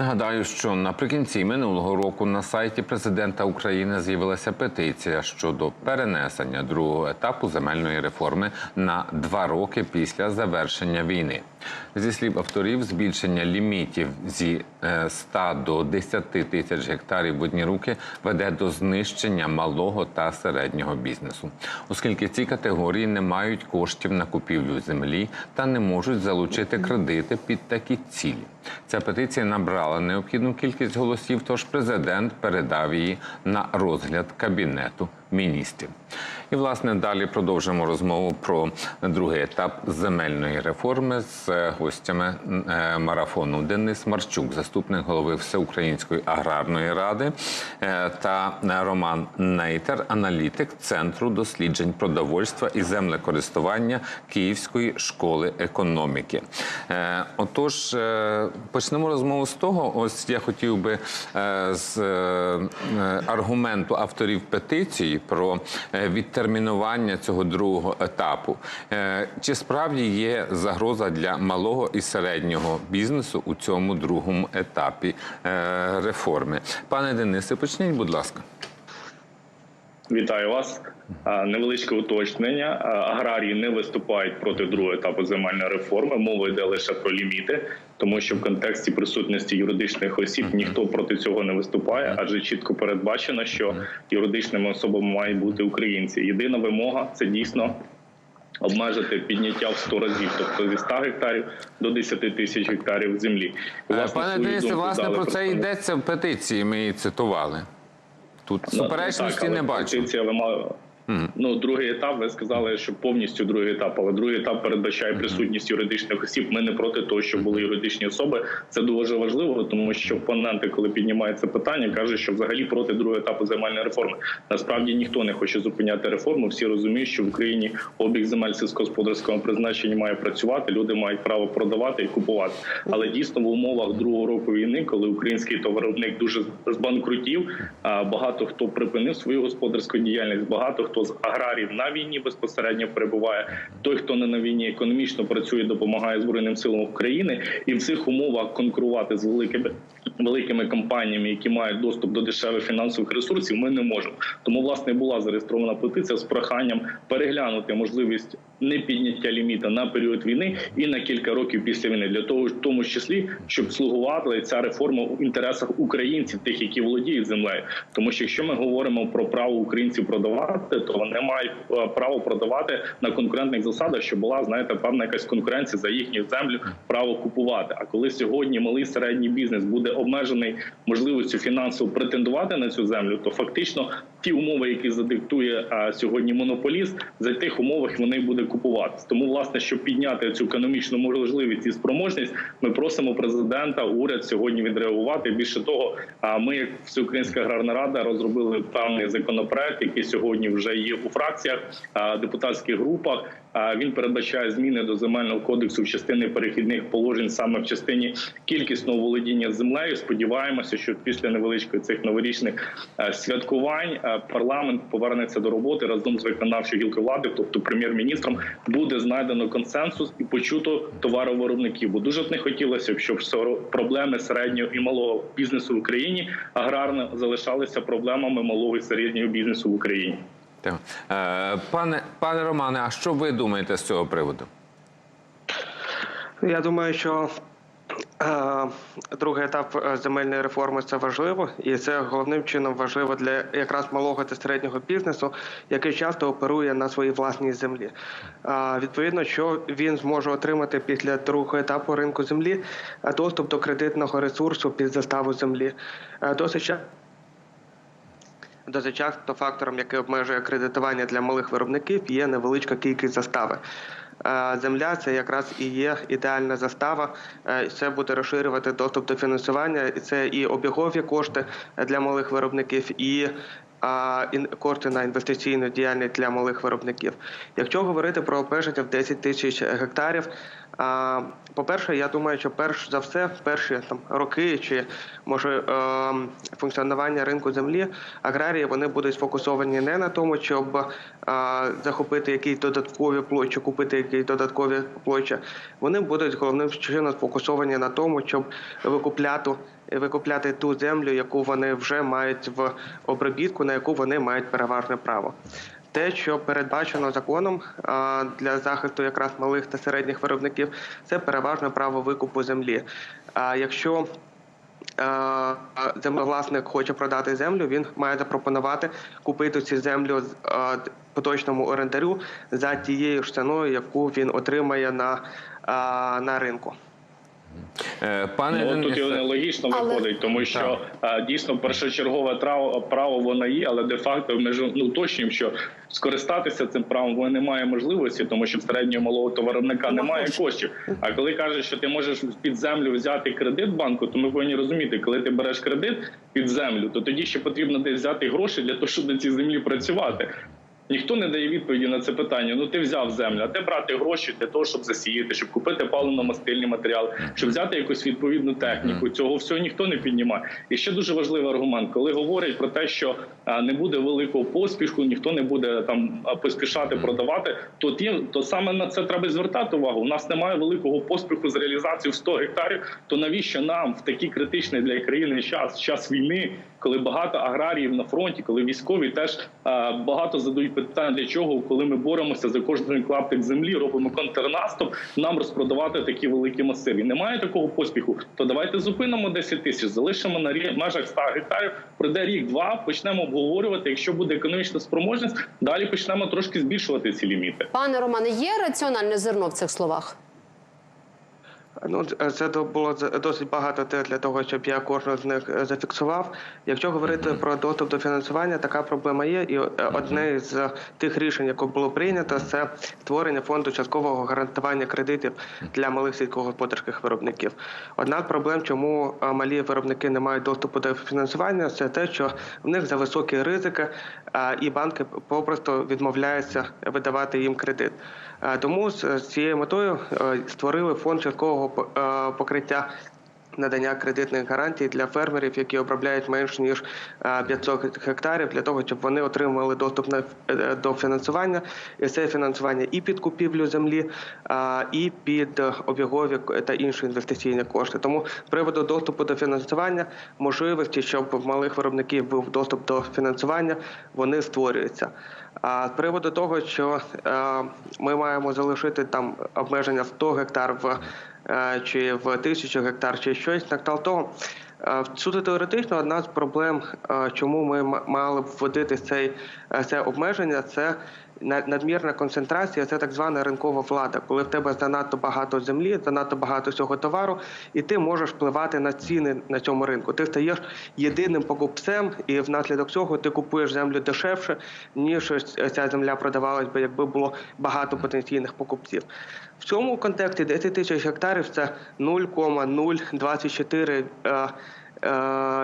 Нагадаю, що наприкінці минулого року на сайті президента України з'явилася петиція щодо перенесення другого етапу земельної реформи на два роки після завершення війни. Зі слів авторів, збільшення лімітів зі е, 100 до 10 тисяч гектарів в одні руки веде до знищення малого та середнього бізнесу, оскільки ці категорії не мають коштів на купівлю землі та не можуть залучити кредити під такі цілі. Ця петиція набрала необхідну кількість голосів, тож президент передав її на розгляд кабінету міністрів. І власне далі продовжимо розмову про другий етап земельної реформи з е, гостями е, марафону Денис Марчук, заступник голови Всеукраїнської аграрної ради, е, та Роман Нейтер, аналітик Центру досліджень продовольства і землекористування Київської школи економіки. Е, Отож, е, почнемо розмову з того. Ось я хотів би е, з е, аргументу авторів петиції про е, відтермінування цього другого етапу. Е, Чи справді є загроза для малого і середнього бізнесу у цьому другому етапі е, реформи? Пане Денисе, почніть, будь ласка. Вітаю вас. Невеличке уточнення. Аграрії не виступають проти другого етапу земельної реформи. Мова йде лише про ліміти, тому що в контексті присутності юридичних осіб ніхто проти цього не виступає, адже чітко передбачено, що юридичними особами мають бути українці. Єдина вимога це дійсно. Обмежити підняття в 100 разів, тобто зі 100 гектарів до 10 тисяч гектарів землі. Е, власне, Пане Денисе, власне, про це йдеться в петиції. Ми її цитували. Тут Ну, суперечності так, але не бачу. Позиція вимагає. Ну, другий етап, ви сказали, що повністю другий етап, але другий етап передбачає присутність юридичних осіб. Ми не проти того, щоб були юридичні особи. Це дуже важливо, тому що опоненти, коли піднімають це питання, кажуть, що взагалі проти другого етапу земельної реформи. Насправді ніхто не хоче зупиняти реформу. Всі розуміють, що в Україні обіг земель сільськогосподарського призначення має працювати. Люди мають право продавати і купувати. Але дійсно в умовах другого року війни, коли український товаровник дуже збанкрутів, багато хто припинив свою господарську діяльність, багато хто з аграрів на війні безпосередньо перебуває. Той, хто не на війні, економічно працює, допомагає збройним силам України, і в цих умовах конкурувати з великими великими компаніями, які мають доступ до дешевих фінансових ресурсів, ми не можемо. Тому власне була зареєстрована петиція з проханням переглянути можливість не підняття ліміта на період війни і на кілька років після війни, для того, в тому числі, щоб слугувала ця реформа в інтересах українців, тих, які володіють землею. Тому що якщо ми говоримо про право українців продавати, то вони мають е, право продавати на конкурентних засадах, щоб була знаєте певна якась конкуренція за їхню землю, право купувати. А коли сьогодні малий середній бізнес буде обмежений можливістю фінансово претендувати на цю землю, то фактично ті умови, які задиктує а, сьогодні монополіст, за тих умовах вони буде купувати. Тому, власне, щоб підняти цю економічну можливість і спроможність, ми просимо президента, уряд сьогодні відреагувати. Більше того, а ми, як Всеукраїнська аграрна рада, розробили певний законопроект, який сьогодні вже є у фракціях, а, депутатських групах. Він передбачає зміни до земельного кодексу в частини перехідних положень саме в частині кількісного володіння землею. Сподіваємося, що після невеличких цих новорічних е, святкувань е, парламент повернеться до роботи разом з виконавчою гілкою влади, тобто прем'єр-міністром, буде знайдено консенсус і почуто товаровиробників. Бо дуже б не хотілося, щоб проблеми середнього і малого бізнесу в Україні аграрно залишалися проблемами малого і середнього бізнесу в Україні. Е, Пане, пане Романе, а що ви думаєте з цього приводу? Я думаю, що е, другий етап е, земельної реформи це важливо, і це головним чином важливо для якраз малого та середнього бізнесу, який часто оперує на своїй власній землі. Відповідно, що він зможе отримати після другого етапу ринку землі доступ до кредитного ресурсу під заставу землі. Досить часто Досить часто фактором, який обмежує кредитування для малих виробників, є невеличка кількість застави. Е, Земля це якраз і є ідеальна застава. Е, Це буде розширювати доступ до фінансування. Це і обігові кошти для малих виробників, і кошти на інвестиційну діяльність для малих виробників. Якщо говорити про обмеження в 10 тисяч гектарів, По-перше, я думаю, що перш за все, в перші там роки чи може е, функціонування ринку землі, аграрії вони будуть сфокусовані не на тому, щоб е, захопити якісь додаткові площі, купити якісь додаткові площі. Вони будуть головним чином сфокусовані на тому, щоб викупляти викупляти ту землю, яку вони вже мають в обробітку, на яку вони мають переважне право. Те, що передбачено законом для захисту якраз малих та середніх виробників, це переважне право викупу землі. А якщо землевласник хоче продати землю, він має запропонувати купити цю землю поточному орендарю за тією ж ціною, яку він отримає на, на ринку. Е, Пане Ну, тут і Але- виходить, тому що е, дійсно першочергове право, право воно є, але де-факто ми ж ну, уточнюємо, що скористатися цим правом воно немає можливості, тому що в середнього малого товаровиробника немає коштів. А коли кажуть, що ти можеш під землю взяти кредит банку, то ми повинні розуміти, коли ти береш кредит під землю, то тоді ще потрібно десь взяти гроші для того, щоб на цій землі працювати. Ніхто не дає відповіді на це питання. Ну ти взяв землю, а де брати гроші для того, щоб засіяти, щоб купити паливно-мастильні матеріали, щоб взяти якусь відповідну техніку. Цього всього ніхто не піднімає. І ще дуже важливий аргумент, коли говорять про те, що не буде великого поспіху, ніхто не буде там поспішати продавати. То ті, то саме на це треба звертати увагу. У нас немає великого поспіху з реалізацією в 100 гектарів. То навіщо нам в такий критичний для країни час, час війни, коли багато аграріїв на фронті, коли військові теж багато задають питання для чого, коли ми боремося за кожен клаптик землі, робимо контрнаступ, нам розпродавати такі великі масиви. Немає такого поспіху. То давайте зупинимо 10 тисяч, залишимо на межах 100 гектарів. Пройде рік-два, почнемо обговорювати. Якщо буде економічна спроможність, далі почнемо трошки збільшувати ці ліміти. Пане Романе, є раціональне зерно в цих словах? Ну, це до- було досить багато те для того, щоб я кожного з них е, зафіксував. Якщо говорити про доступ до фінансування, така проблема є. І е, одне з тих рішень, яке було прийнято, це створення фонду часткового гарантування кредитів для малих сільськогосподарських виробників. Одна з проблем, чому е, малі виробники не мають доступу до фінансування, це те, що в них за високі ризики, е, і банки попросту відмовляються видавати їм кредит. Е, Тому з цією метою е, створили фонд часткового е, покриття. Надання кредитних гарантій для фермерів, які обробляють менш ніж е, 500 гектарів, для того, щоб вони отримали доступ до фінансування. І це фінансування і під купівлю землі, і під обігові та інші інвестиційні кошти. Тому з приводу доступу до фінансування, можливості, щоб в малих виробників був доступ до фінансування, вони створюються. А з приводу того, що е, ми маємо залишити там обмеження в 100 гектар в е, чи в тисячу гектар, чи щось на кшталт того. Е, Суто теоретично одна з проблем, чому ми мали б вводити цей, це обмеження, це надмірна концентрація, це так звана ринкова влада, коли в тебе занадто багато землі, занадто багато цього товару, і ти можеш впливати на ціни на цьому ринку. Ти стаєш єдиним покупцем, і внаслідок цього ти купуєш землю дешевше, ніж ця земля продавалась би, якби було багато потенційних покупців. В цьому контексті 10 тисяч гектарів це 0,024 е, е,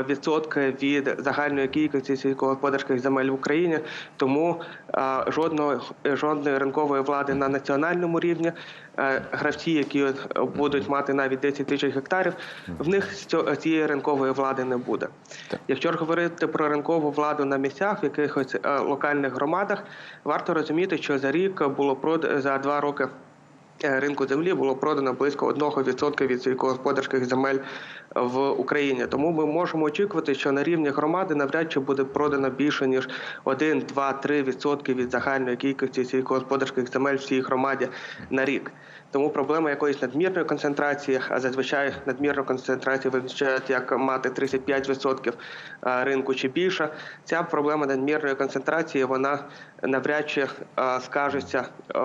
відсотки від загальної кількості сільськогосподарських земель в Україні, тому е, жодної жодної ринкової влади на національному рівні. е, Гравці, які е, будуть мати навіть 10 тисяч гектарів, в них цієї ринкової влади не буде. Якщо ж говорити про ринкову владу на місцях, в якихось е, локальних громадах, варто розуміти, що за рік було прод за два роки. Е, Ринку землі було продано близько 1% від сільськогосподарських земель в Україні. Тому ми можемо очікувати, що на рівні громади навряд чи буде продано більше ніж 1, 2, 3% від загальної кількості сільськогосподарських земель в цій громаді на рік. Тому проблема якоїсь надмірної концентрації, а зазвичай надмірну концентрацію визначають як мати 35% ринку чи більше. Ця проблема надмірної концентрації вона навряд чи е, скажеться, е,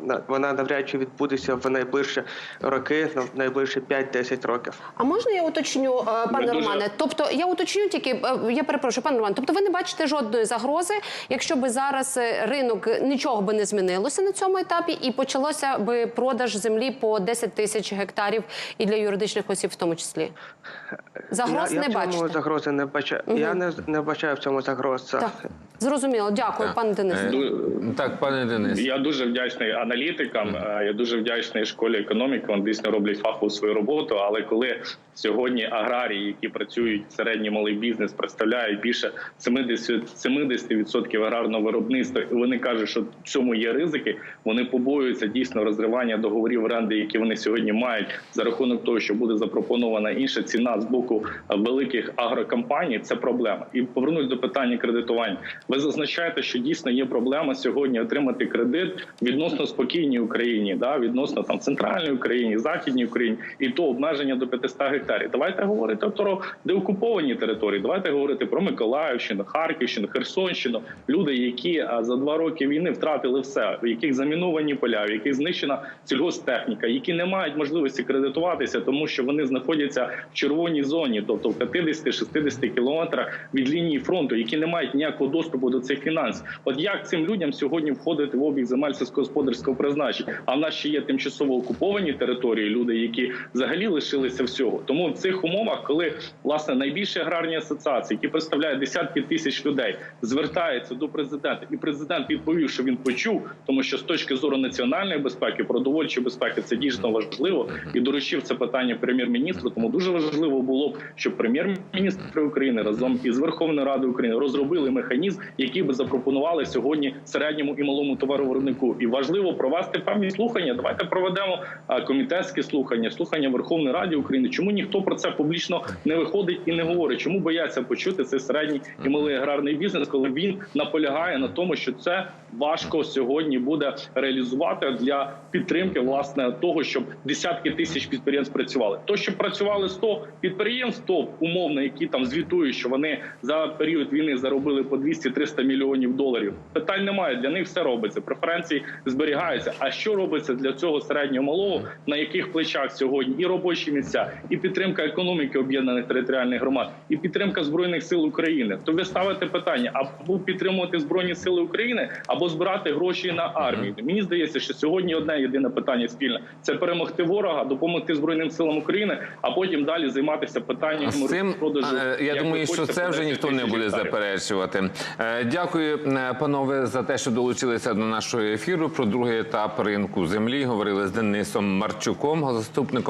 на- вона навряд чи відбудеться в найближчі роки, на- в найближчі 5-10 років. А можна я уточню, е, пане Романе? Тобто я уточню тільки, е, я перепрошую, пане Романе, тобто ви не бачите жодної загрози, якщо би зараз е, ринок нічого би не змінилося на цьому етапі, і почалося би продаж землі по 10 тисяч гектарів і для юридичних осіб, в тому числі. Загроз я, не я в цьому бачите. загрози не бачаю. Я не, не бачаю в цьому загроз. Так. Зрозуміло, дякую, Так. пане Денисе. Е, Ду- Так, пане Денис. Я дуже вдячний аналітикам. е, Я дуже вдячний школі економіки. Вони дійсно роблять фахову свою роботу. Але коли сьогодні аграрії, які працюють в середній малий бізнес, представляють більше 70%, 70% аграрного виробництва, і вони кажуть, що в цьому є ризики. Вони побоюються дійсно розривання договорів оренди, які вони сьогодні мають за рахунок того, що буде запропонована інша ціна з боку е, великих агрокомпаній. Це проблема. І повернусь до питання кредитування. Ви зазначаєте, що дійсно є проблема сьогодні отримати кредит відносно спокійній Україні, да відносно там центральній Україні, західній Україні, і то обмеження до 500 гектарів. Давайте говорити про деокуповані території. Давайте говорити про Миколаївщину, Харківщину, Херсонщину. Люди, які за два роки війни втратили все, в яких заміновані поля, в яких знищена сільгосптехніка, які не мають можливості кредитуватися, тому що вони знаходяться в червоній зоні, тобто в 50-60 кілометрах від лінії фронту, які не мають ніякого доступу до цих фінансів. От як цим людям сьогодні входити в обіг земель сільськогосподарського призначення? А в нас ще є тимчасово окуповані території, люди, які взагалі лишилися всього. Тому в цих умовах, коли власне найбільші аграрні асоціації, які представляють десятки тисяч людей, звертаються до президента, і президент відповів, що він почув, тому що з точки зору національної безпеки, продовольчої безпеки, це дійсно важливо і доручив це питання прем'єр-міністру. Тому дуже важливо було б, щоб прем'єр-міністр України разом із Верховною Радою України розробили механізм, який би запропонували сьогодні середньому і малому товаровиробнику. І важливо провести певні слухання. Давайте проведемо комітетські слухання, слухання Верховної Ради України. Чому ніхто про це публічно не виходить і не говорить? Чому бояться почути цей середній і малий аграрний бізнес, коли він наполягає на тому, що це важко сьогодні буде реалізувати для підтримки власне того, щоб десятки тисяч підприємств працювали. То, щоб працювали 100 підприємств, то умовно, які там звітують, що вони за період війни заробили по 200-300 мільйонів доларів. Питань немає. Для них все робиться. Преференції зберігаються. А що робиться для цього середнього малого, на яких плечах сьогодні і робочі місця, і підтримка економіки об'єднаних територіальних громад, і підтримка збройних сил України? То ви ставите питання або підтримувати збройні сили України, або збирати гроші на армію. Мені здається, що сьогодні одне єдине питання спільне це перемогти ворога, допомогти збройним силам України, а потім далі займатися питанням З цим продажу. я думаю, що це вже ніхто не буде заперечувати. Е, Дякую, е, панове, за те, що долучилися до нашого ефіру. Про другий етап ринку землі говорили з Денисом Марчуком, заступником.